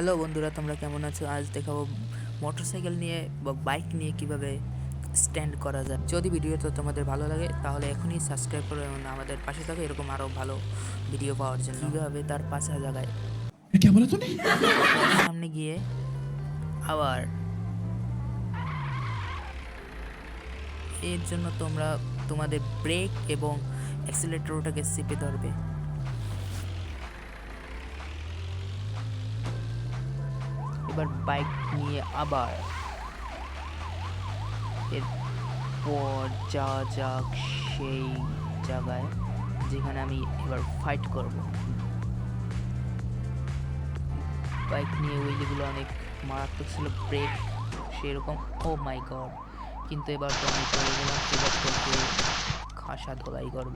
Hello বন্ধুরা তোমরা কেমন আছো? আজ দেখাবো মোটরসাইকেল নিয়ে বা বাইক নিয়ে কীভাবে স্ট্যান্ড করা যায়। যদি ভিডিওটা তোমাদের ভালো লাগে তাহলে এখনই সাবস্ক্রাইব করো এবং আমাদের পাশে থাকো এরকম আরও ভালো ভিডিও পাওয়ার জন্য। কীভাবে তার পাশে জায়গায় সামনে গিয়ে আবার এর জন্য তোমরা তোমাদের ব্রেক এবং অ্যাক্সিলেটরটাকে চেপে ধরবে। এবার বাইক নিয়ে আবার। এরপর যা যাক সেই জায়গায় যেখানে আমি এবার ফাইট করব। বাইক নিয়ে উইলিগুলো অনেক মারাত্মক ছিল ব্রেক সেরকম ও মাই গড কিন্তু এবার তো আমি পড়ে গেলাম খাসা ধোলাই করব।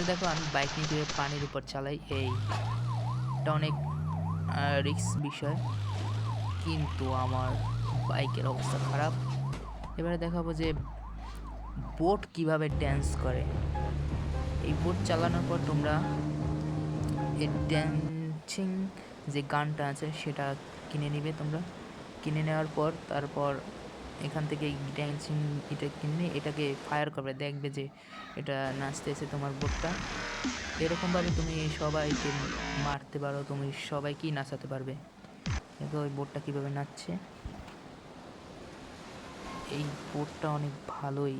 এবার দেখো আমি বাইক নিয়ে কীভাবে পানির উপর চালাই, এই এটা অনেক রিস্ক বিষয়। কিন্তু আমার বাইকের অবস্থা খারাপ। এবারে দেখাবো যে বোট কীভাবে ড্যান্স করে। এই বোট চালানোর পর তোমরা এই ড্যান্সিং যে গানটা আছে সেটা কিনে নিবে তোমরা। কিনে নেওয়ার পর, তারপর এখান থেকে ড্যান্সিং এটা কিনে এটাকে ফায়ার করবে, দেখবে যে এটা নাচতেছে তোমার বোটটা। এরকমভাবে তুমি সবাইকে মারতে পারো, তুমি সবাইকেই নাচাতে পারবে। দেখো ওই বোটটা কীভাবে নাচছে। এই বোটটা অনেক ভালোই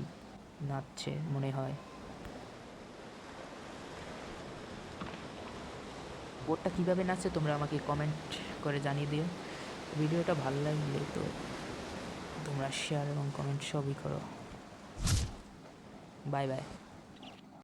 নাচছে মনে হয়। বোটটা কীভাবে নাচছে তোমরা আমাকে কমেন্ট করে জানিয়ে দিও। ভিডিওটা ভালো লাগলে তো তোমরা শেয়ার এবং কমেন্ট সবই করো। Bye bye